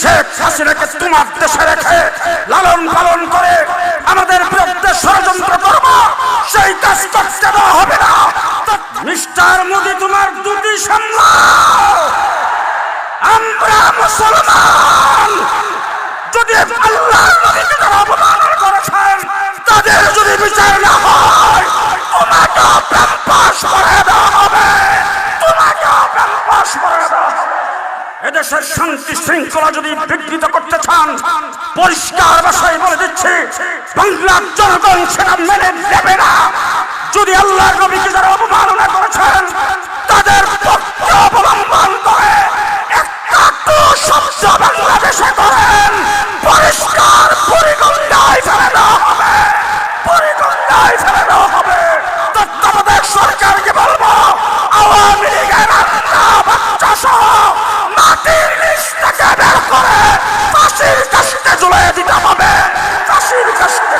শেখ হাসিনাকে তোমার দেশে রেখে লালন পালন করে আমাদের বিরুদ্ধে ষড়যন্ত্র করব, সেই কাজ করতে দেওয়া হবে না? মিস্টার মোদি তোমার দুটি আমরা মুসলমান। যদি আল্লাহ অপমান করেছেন, তাদের যদি বিচার না হয় তোমাকে প্যাম্পাস করে দেওয়া হবে। তোমাকে করে দেওয়া হবে। এদেশের শান্তি শৃঙ্খলা যদি বিঘ্নিত করতে চান, পরিষ্কার ভাষায় বলে দিচ্ছি, বাংলার জনগণ সেটা মেনে নেবে না। যদি আল্লাহ নবীকে যারা অবমাননা করেছেন, তাদের পক্ষে অবলম্বন করে শব্দ বাংলাদেশে করেন, পরিষ্কার পরিগণায় ফেলে দেওয়া হবে। পরিগণায় ফেলে দেওয়া হবে। তত্ত্বাবধায়ক সরকারকে আওয়ামী আন্না বাচ্চা সহ মাটির নিচ থেকে বের করে ফাঁসির কাশিতে ঝুলাই দিতে হবে। ফাঁসির কাশিতে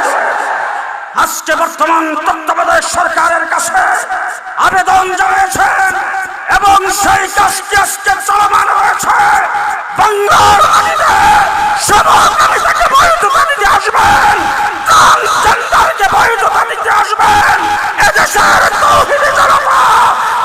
আজকে বর্তমান তত্ত্বাবধায়ক সরকারের কাছে আবেদন জানিয়েছেন এবং সেই কাজটি আজকে চলমান রয়েছে বাংলার মাটিতে সমাজী থেকে বৈধতা দিতে আসবেন। ট্রান্সজেন্ডারকে বৈধতা দিতে আসবেন। এদেশের তৌহিদি জনতা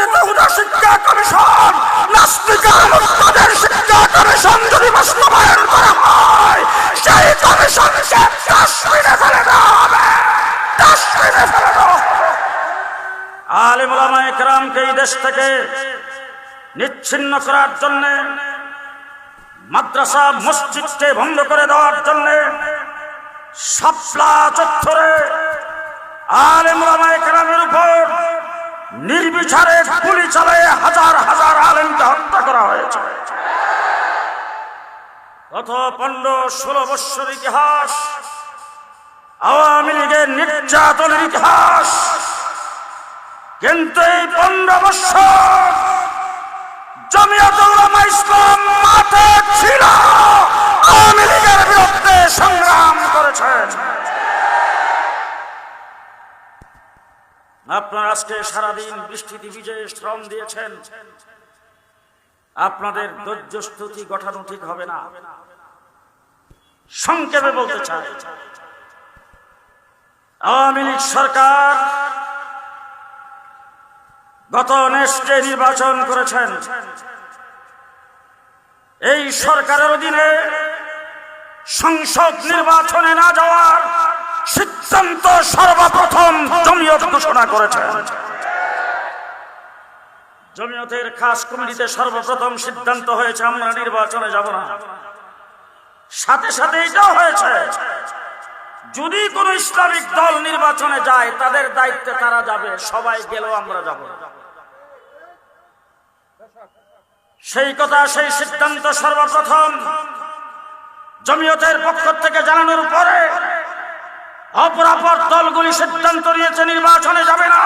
কুদরত হুদা শিক্ষা কমিশন নাস্তিকার মুক্তাদের শিক্ষা কমিশন যদি বাস্তবায়ন করা হয়, সেই কমিশনকে কাশ্মীরে ফেলে দেওয়া হবে। কাশ্মীরে ফেলে দেওয়া হবে। আলিম ওলামায়ে কেরামকে এই দেশ থেকে নিচ্ছিন্ন করার জন্য, মাদ্রাসা মসজিদকে বন্ধ করে দেওয়ার জন্য, শাপলা চত্বরে আলেম ওলামায়ে উপর নির্বিচারে গুলি চালিয়ে হাজার হাজার আলেমকে হত্যা করা হয়েছে। গত পনেরো ষোলো বৎসর ইতিহাস, আওয়ামী লীগের নির্যাতনের ইতিহাস। কিন্তু এই পনেরো বৎসর উলামা ইসলাম মাঠে ছিল। আওয়ামী লীগের বিরুদ্ধে আপনার আজকে সারাদিন বৃষ্টিতে ভিজে শ্রম দিয়েছেন। আপনাদের ধৈর্য স্তুতি গঠানো ঠিক হবে না। সংক্ষেপে বলতে চাই, আওয়ামী লীগ সরকার গত নেস্টে নির্বাচন করেছেন। এই সরকারের অধীনে সংসদ নির্বাচনে না যাওয়ার সিদ্ধান্ত সর্বপ্রথম জমিয়ত ঘোষণা করেছে। জমিয়তের খাস কমিটিতে সর্বপ্রথম সিদ্ধান্ত হয়েছে, আমরা নির্বাচনে যাব না। সাথে সাথে এটাও হয়েছে, যদি কোন ইসলামিক দল নির্বাচনে যায়, তাদের দায়িত্বে তারা যাবে? সবাই গেলেও আমরা যাব। সেই কথা, সেই সিদ্ধান্ত সর্বপ্রথম জমিয়তের পক্ষ থেকে জানানোর পরে অপরাপর দলগুলি সিদ্ধান্ত নিয়েছে, নির্বাচনে যাবে না।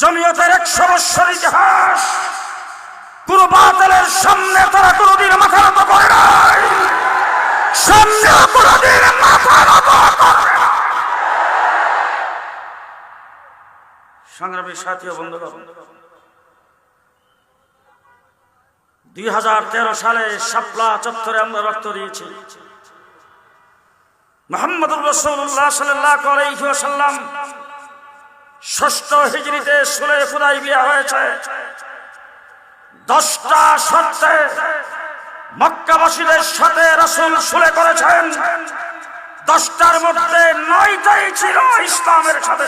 জমিয়তের একশো বৎসর ইতিহাস। কোন বাতিলের সামনে তারা কোনদিন মাথা নত করে নাই। সামনে কোনদিন মাথা করবে সংগ্রামী সাথী ও বন্ধুগণ, দুই হাজার তেরো সালে শাপলা চত্বরে আমরা রক্ত দিয়েছি। মোহাম্মদুর সুলে বিয়া হয়েছে। দশটা রসুল সুলে করেছেন। দশটার মধ্যে নয়টাই ছিল ইসলামের সাথে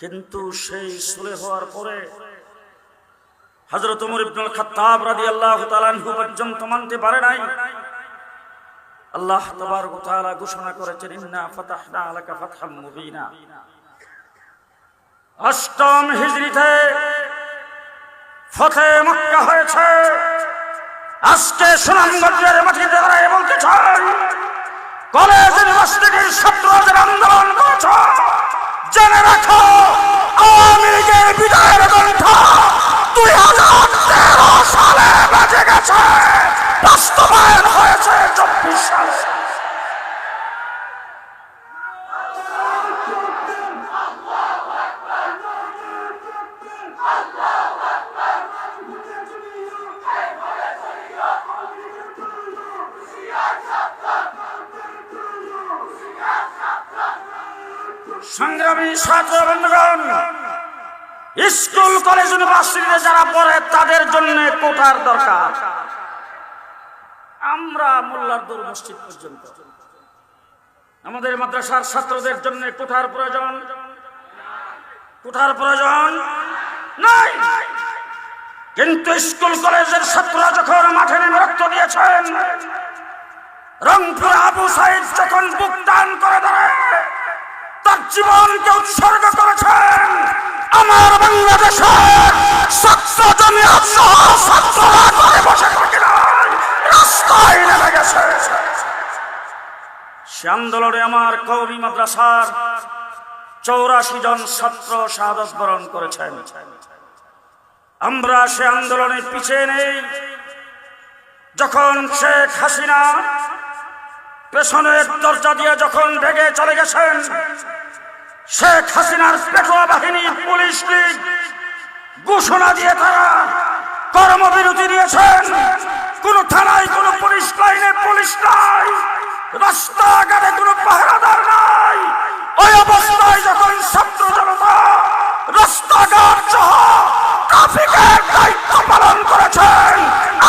কিন্তু সেই সুলে হওয়ার পরে হজরত উমর ইবনুল খাত্তাব রাদিয়াল্লাহু পর্যন্ত মানতে পারে নাই। আল্লাহ তাবারক তাআলা ঘোষণা করেছেন, ইন্না ফাতাহনা আলাকা ফাতহাম মুবিনা। অষ্টম হিজরিতে ফতে মক্কা হয়েছে। আজকে সুনামগঞ্জের মাটিতে দাঁড়ায় বলতে চাই কলেজ ইউনিভার্সিটির ছাত্রদের আন্দোলন করেছ। জেনে রাখো, আওয়ামী লীগের বিদায়ের গ্রন্থ দুই হাজার তেরো সালে বেজে গেছে। বাস্তবায়ন হয়েছে চব্বিশ সালে। সংগ্রামী ছাত্র বন্ধুগণ, স্কুল, কলেজ, ইউনিভার্সিটিতে যারা পড়ে, তাদের জন্য কোটার দরকার। আমরা মোল্লারদুর মসজিদ পর্যন্ত। আমাদের মাদ্রাসার ছাত্রদের জন্য কোঠার প্রয়োজন? কোঠার প্রয়োজন? নাই! কিন্তু স্কুল, কলেজের ছাত্ররা যখন মাঠে নেমে রক্ত দিয়েছেন, রংপুর আবু সাইদ যখন বুক করে দাঁড়ায় জীবনকে উৎসর্গ করেছেন আমার বাংলাদেশের করে আন্দোলনে আমার কৌমি মাদ্রাসার চৌরাশি জন ছাত্র শাহাদত বরণ করেছেন। আমরা সে আন্দোলনে পিছিয়ে নেই। যখন শেখ হাসিনা পেছনের দরজা দিয়ে যখন ভেগে চলে গেছেন, শেখ হাসিনার পেটোয়া বাহিনী, পুলিশ লীগ, ঘোষণা দিয়ে তারা কর্মবিরতি দিয়েছেন কোন থানায়, কোন পুলিশ লাইনে, পুলিশ নাই। রাস্তাঘাটে কোন পাহারাদার নাই। ওই অবস্থায় যখন ছাত্র জনতা রাস্তাঘাট ট্রাফিকের দায়িত্ব পালন করেছেন।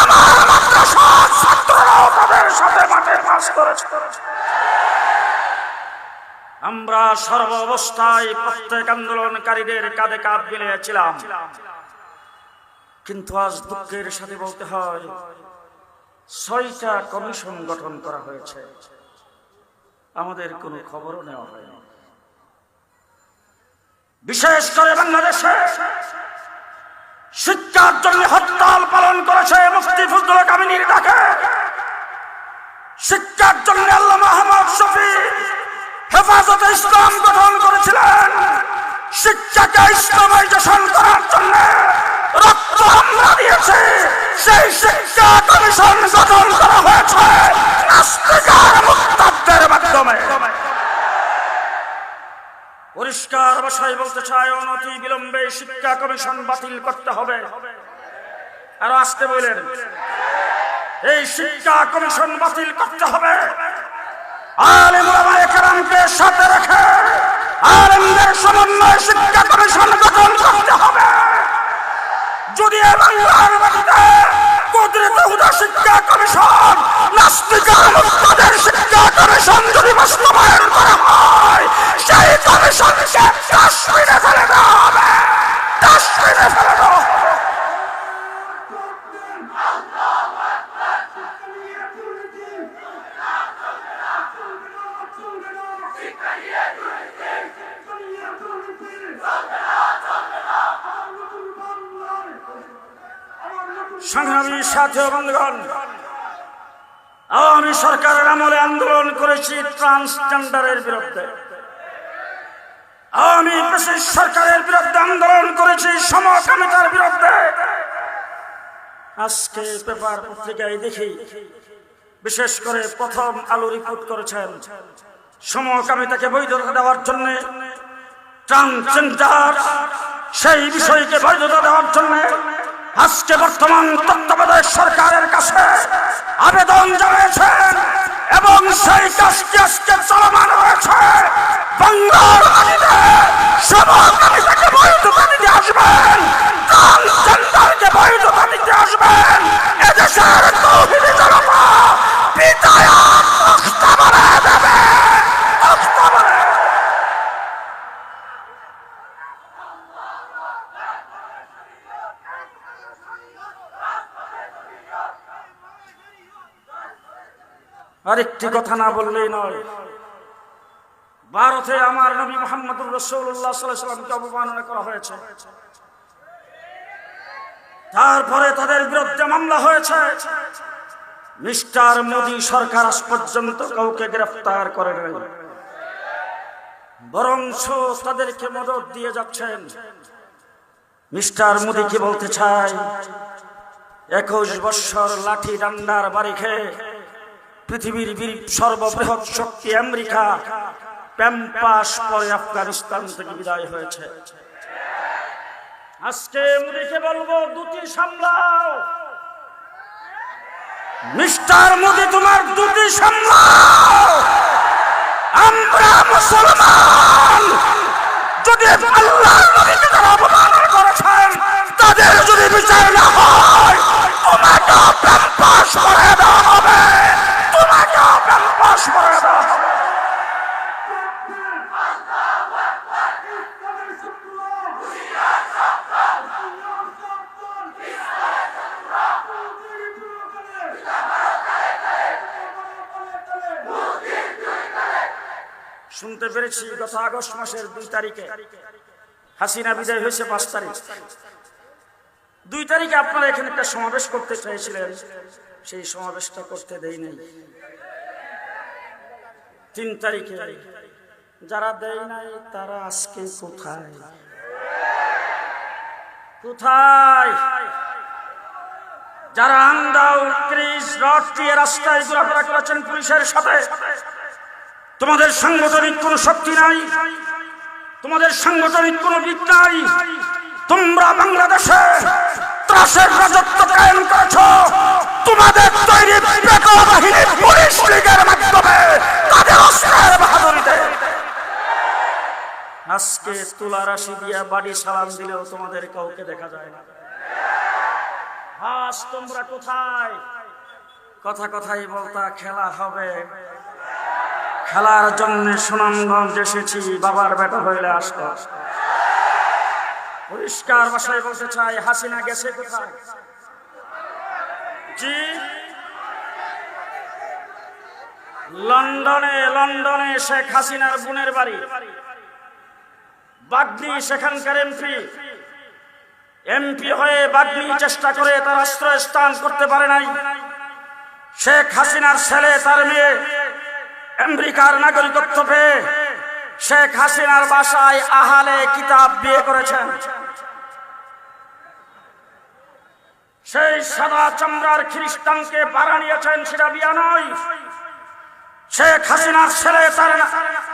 আমার মাদ্রাসার ছাত্ররাও তাদের সাথে মাঠে পাস করেছে। আমরা সর্ব অবস্থায় প্রত্যেক আন্দোলনকারীদের কাঁধে কাঁধ মিলিয়েছিলাম। কিন্তু আজ দুঃখের সাথে বলতে হয়, ছয়টা কমিশন গঠন করা হয়েছে। আমাদের কোনো খবরও নেওয়া হয়নি। বিশেষ করে বাংলাদেশে শিক্ষার জন্য হরতাল পালন করেছে মুফতি ফজলুল কামিনীর ডাকে। শিক্ষার জন্য আল্লাহ মাহমুদ শফি হেফাজতে ইসলাম গঠন করেছিলেন। শিক্ষাকে ইসলামাইজেশন করার জন্য রক্ত আমরা দিয়েছে। সেই শিক্ষা কমিশন গঠন করা হয়েছে। বলতে চাই অনতি বিলম্বে শিক্ষা কমিশন বাতিল করতে হবে। আর আসতে বললেন এই শিক্ষা কমিশন বাতিল করতে হবে। যদি শিক্ষা কমিশন মুক্তদের শিক্ষা কমিশন যদি বাস্তবায়ন করা হয় সেই কমিশনকে কাশ্মীরে ফেলে দেওয়া হবে কাশ্মীরে ফেলে দেওয়া হবে সংগ্রামী বন্ধুগণ, আওয়ামী সরকারের আমলে আন্দোলন করেছি ট্রান্সজেন্ডারের বিরুদ্ধে। আওয়ামী ব্রিটিশ সরকারের বিরুদ্ধে আন্দোলন করেছি সমকামিতার বিরুদ্ধে। আজকে পেপার পত্রিকায় দেখি, বিশেষ করে প্রথম আলো রিপোর্ট করেছেন, সমকামিতাকে বৈধতা দেওয়ার জন্য ট্রান্সজেন্ডার সেই বিষয়কে বৈধতা দেওয়ার জন্য আজকে বর্তমান তত্ত্বাবধায়ক সরকারের কাছে আবেদন জানিয়েছেন এবং সেই কাজটি আজকে চলমান রয়েছে। বাংলার দিতে আসবেন এদেশের তৌহিদি জনতা বিদায় আরেকটি কথা না বললেই নয়। ভারতে আমার নবী মোহাম্মদুর রসুল্লাহ অবমাননা করা হয়েছে। তারপরে তাদের বিরুদ্ধে মামলা হয়েছে। মিস্টার মোদী সরকার আজ পর্যন্ত কাউকে গ্রেফতার করে নাই। বরং তাদেরকে মদত দিয়ে যাচ্ছেন। মিস্টার মোদী কি বলতে চাই একুশ বৎসর লাঠি ডান্ডার বাড়ি খেয়ে পৃথিবীর সর্ববৃহৎ শক্তি আমেরিকা প্যাম্পাস পরে আফগানিস্তান থেকে বিদায় হয়েছে। আজকে মোদীকে বলব, দুটি সামলাও। মিস্টার মোদি, তোমার দুটি সামলাও। আমরা মুসলমান। যদি আল্লাহ নবীকে যারা অপমান করেছেন, তাদের যদি বিচার না হয় তোমাকে প্যাম্পাস করে দেওয়া হবে। শুনতে পেরেছি, গত আগস্ট মাসের দুই তারিখে হাসিনা বিজয় হয়েছে পাঁচ তারিখ। দুই তারিখে আপনারা এখানে একটা সমাবেশ করতে চেয়েছিলেন। সেই সমাবেশটা করতে দেই নাই। তিন তারিখে যারা দেয় নাই, তারা আজকে কোথায়? কোথায়? যারা আন্দাউ ক্রিস রড দিয়ে রাস্তায় ঘোরাফেরা করেছেন পুলিশের সাথে, তোমাদের সাংগঠনিক কোনো শক্তি নাই? তোমাদের সাংগঠনিক কোনো দিক নাই? তোমরা বাংলাদেশে ত্রাসের রাজত্ব কায়েম করেছ। তোমাদের তৈরি বাহিনী পুলিশ লীগের মাধ্যমে তাদের অস্ত্রের আজকে তুলা রাশি দিয়া বাড়ি সালাম দিলেও তোমাদের কাউকে দেখা যায় না। হাস, তোমরা কোথায়? কথা কথাই বলতা খেলা হবে। খেলার জন্য সুনামগঞ্জ এসেছি, বাবার বেটা হইলে আসত পরিষ্কার ভাষায় বলতে চাই, হাসিনা গেছে কোথায়? জি লন্ডনে লন্ডনে শেখ হাসিনার বোনের বাড়ি। বাগনি সেখানকার এমপি। এমপি হয়ে বাগনি চেষ্টা করে তার আশ্রয় স্থান করতে পারে নাই। শেখ হাসিনার ছেলে, তার মেয়ে আমেরিকার নাগরিকত্ব পেয়ে শেখ হাসিনার বাসায় আহালে কিতাব বিয়ে করেছেন। সেই সাদা চামড়ার খ্রিস্টানকে পাড়া নিয়েছেন সেটা বিয়া নয়। শেখ হাসিনার ছেলে তার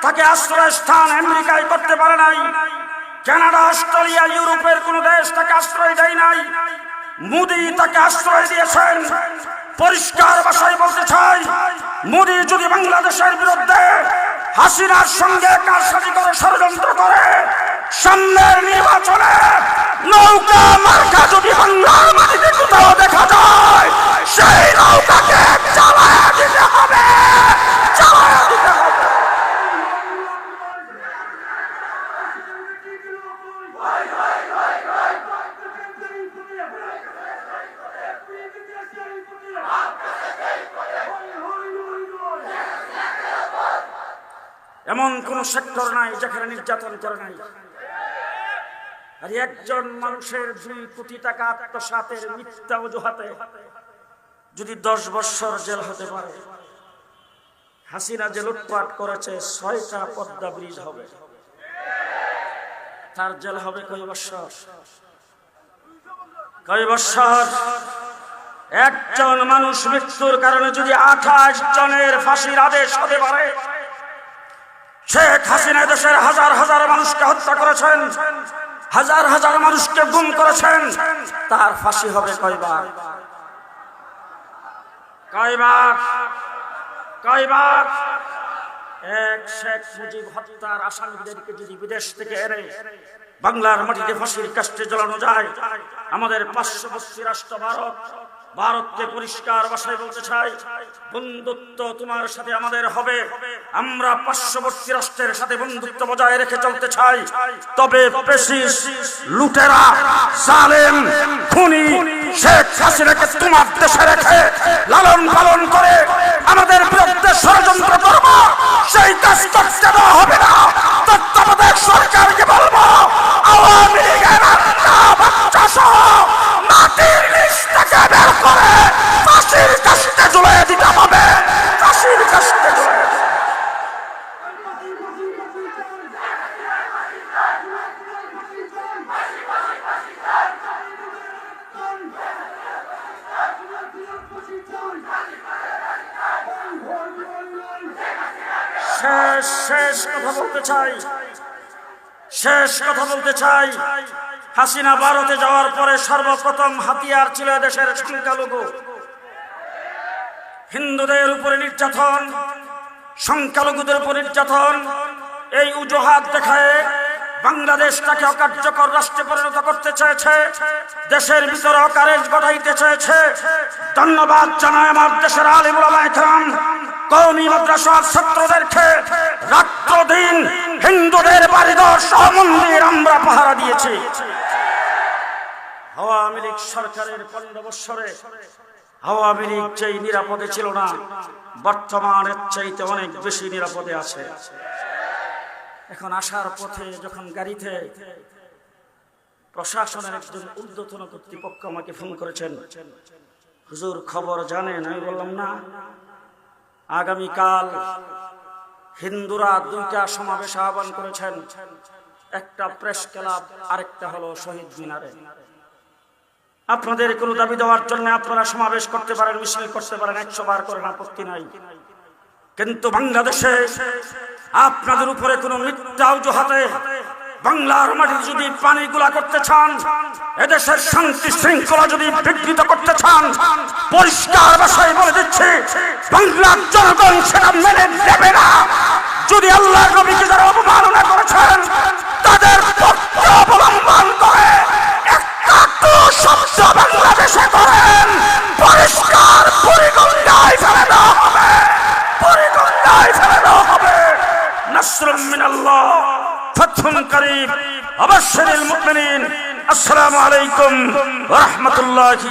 তাকে আশ্রয় স্থান আমেরিকায় করতে পারে নাই। কানাডা, অস্ট্রেলিয়া, ইউরোপের কোন দেশ তাকে আশ্রয় দেয় নাই। মোদি তাকে আশ্রয় দিয়েছেন। পরিষ্কার ভাষায় বলতে চাই, মোদি যদি বাংলাদেশের বিরুদ্ধে হাসিনার সঙ্গে কারসাজি করে ষড়যন্ত্র করে সামনের নির্বাচনে নৌকা মার্কা যদি বাংলার মাটিতে কোথাও দেখা যায়, সেই নৌকাকে চালায়া দিতে হবে। এমন কোন সেক্টর নাই যেখানে নির্যাতন করে নাই। আর একজন মানুষের দুই কোটি টাকা আত্মসাতের মিথ্যা অজুহাতে যদি দশ বৎসর জেল হতে পারে, হাসিনা যে লুটপাট করেছে, ছয়টা পদ্মা ব্রিজ হবে। তার জেল হবে কয় বৎসর কয় বৎসর একজন মানুষ মৃত্যুর কারণে যদি আঠাশ জনের ফাঁসির আদেশ হতে পারে, শেখ হাসিনা দেশের হাজার হাজার মানুষকে হত্যা করেছেন। হাজার হাজার মানুষকে গুম করেছেন, তার ফাঁসি হবে কয়বার? কয়বার? কয়বার? এক শেখ মুজিব হত্যার আসামিদেরকে যদি বিদেশ থেকে এনে বাংলার মাটিতে ফাঁসির কাস্টে জ্বালানো যায়, আমাদের পার্শ্ববর্তী রাষ্ট্র ভারত ভারতকে পরিষ্কার ভাষায় বলতে চাই, বন্ধুত্ব তোমার সাথে আমাদের হবে। আমরা পার্শ্ববর্তী রাষ্ট্রের সাথে বন্ধুত্ব বজায় রেখে চলতে চাই। তবে পেশিস লুটেরা সালেম খুনি শেখ হাসিনাকে তোমার দেশে রেখে লালন পালন করে আমাদের বিরুদ্ধে ষড়যন্ত্র করব, সেই কাজ করতে দেওয়া হবে না। তত্ত্বাবধায়ক সরকারকে বলব, আওয়ামী লীগের মাটির নিচ থেকে বের করে ফাঁসির কাছে দিতে হবে ফাঁসির কাশিতে ঝুলিয়ে দিতে হবে। শেষ শেষ কথা বলতে চাই শেষ কথা বলতে চাই। হাসিনা ভারতে যাওয়ার পরে সর্বপ্রথম হাতিয়ার ছিল দেশের সংখ্যালঘু। হিন্দুদের উপরে নির্যাতন, সংখ্যালঘুদের উপর নির্যাতন, এই উজোহাত দেখায় বাংলাদেশটাকে অকার্যকর রাষ্ট্রে পরিণত করতে চেয়েছে, দেশের ভিতরে অকারেজ ঘটাইতে চেয়েছে। ধন্যবাদ জানাই আমার দেশের আলিমুলামাইকরাম কৌমি মাদ্রাসার ছাত্রদেরকে। রাত্র দিন হিন্দুদের বাড়িঘর সহ মন্দির আমরা পাহারা দিয়েছি। আওয়ামী লীগ সরকারের পনেরো বৎসরে আওয়ামী লীগ যেই নিরাপদে ছিল না বর্তমানের চাইতে অনেক বেশি নিরাপদে আছে। এখন আসার পথে যখন গাড়িতে প্রশাসনের একজন ঊর্ধ্বতন কর্তৃপক্ষ আমাকে ফোন করেছেন, হুজুর, খবর জানেন? আমি বললাম, না। আগামীকাল হিন্দুরা দুইটা সমাবেশ আহ্বান করেছেন। একটা প্রেস ক্লাব, আরেকটা হলো শহীদ মিনারে। আপনাদের কোনো দাবি দেওয়ার জন্য আপনারা সমাবেশ করতে পারেন, মিছিল করতে পারেন, একশো বার করেন আপত্তি নাই। কিন্তু বাংলাদেশে আপনাদের উপরে কোনো মিথ্যা অজুহাতে বাংলার মাটিতে যদি পানি গুলা করতে চান, এদেশের শান্তি শৃঙ্খলা যদি বিঘ্নিত করতে চান, পরিষ্কার ভাষায় বলে দিচ্ছি, বাংলার জনগণ সেটা মেনে নেবে না। যদি আল্লাহ নবীকে যারা অবমাননা করেছেন, তাদের পক্ষে অবলম্বন করে একটা শব্দ বাংলাদেশে করেন, পরিষ্কার পরিগণায় ফেলে দেওয়া হবে পরিগণায় ফেলে দেওয়া হবে। নাসরুম মিনাল্লাহ। আসসালামু আলাইকুম রাহমাতুল্লাহি